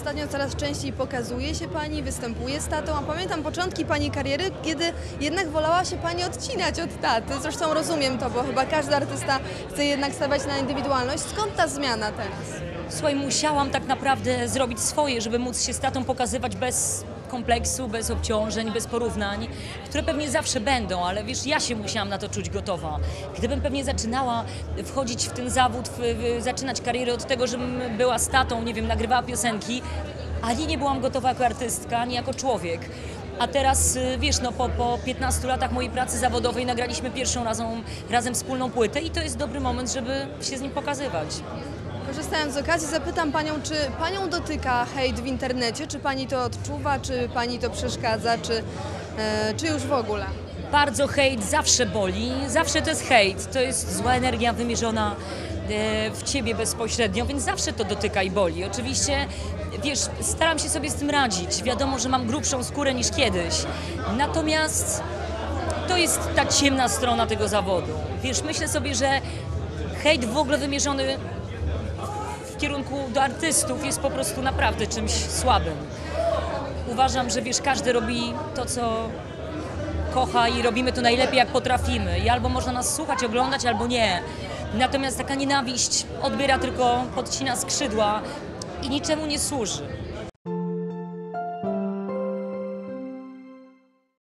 ostatnio coraz częściej pokazuje się Pani, występuje z tatą, a pamiętam początki Pani kariery, kiedy jednak wolała się Pani odcinać od taty. Zresztą rozumiem to, bo chyba każdy artysta chce jednak stawiać na indywidualność. Skąd ta zmiana teraz? Słuchaj, musiałam tak naprawdę zrobić swoje, żeby móc się z tatą pokazywać bez kompleksu, bez obciążeń, bez porównań, które pewnie zawsze będą, ale wiesz, ja się musiałam na to czuć gotowa. Gdybym pewnie zaczynała wchodzić w ten zawód, w, w, zaczynać karierę od tego, żebym była z tatą, nie wiem, nagrywała piosenki, ani nie byłam gotowa jako artystka, ani jako człowiek. A teraz, y, wiesz, no po, po 15 latach mojej pracy zawodowej nagraliśmy pierwszą razem, razem wspólną płytę i to jest dobry moment, żeby się z nim pokazywać. Korzystając z okazji, zapytam Panią, czy Panią dotyka hejt w internecie? Czy Pani to odczuwa? Czy Pani to przeszkadza? Czy, e, czy już w ogóle? Bardzo hejt zawsze boli, zawsze to jest hejt, to jest zła energia wymierzona e, w ciebie bezpośrednio, więc zawsze to dotyka i boli. Oczywiście, wiesz, staram się sobie z tym radzić. Wiadomo, że mam grubszą skórę niż kiedyś. Natomiast to jest ta ciemna strona tego zawodu. Wiesz, myślę sobie, że hejt w ogóle wymierzony kierunku do artystów jest po prostu naprawdę czymś słabym. Uważam, że wiesz, każdy robi to, co kocha i robimy to najlepiej, jak potrafimy. I albo można nas słuchać, oglądać, albo nie. Natomiast taka nienawiść odbiera tylko, podcina skrzydła i niczemu nie służy.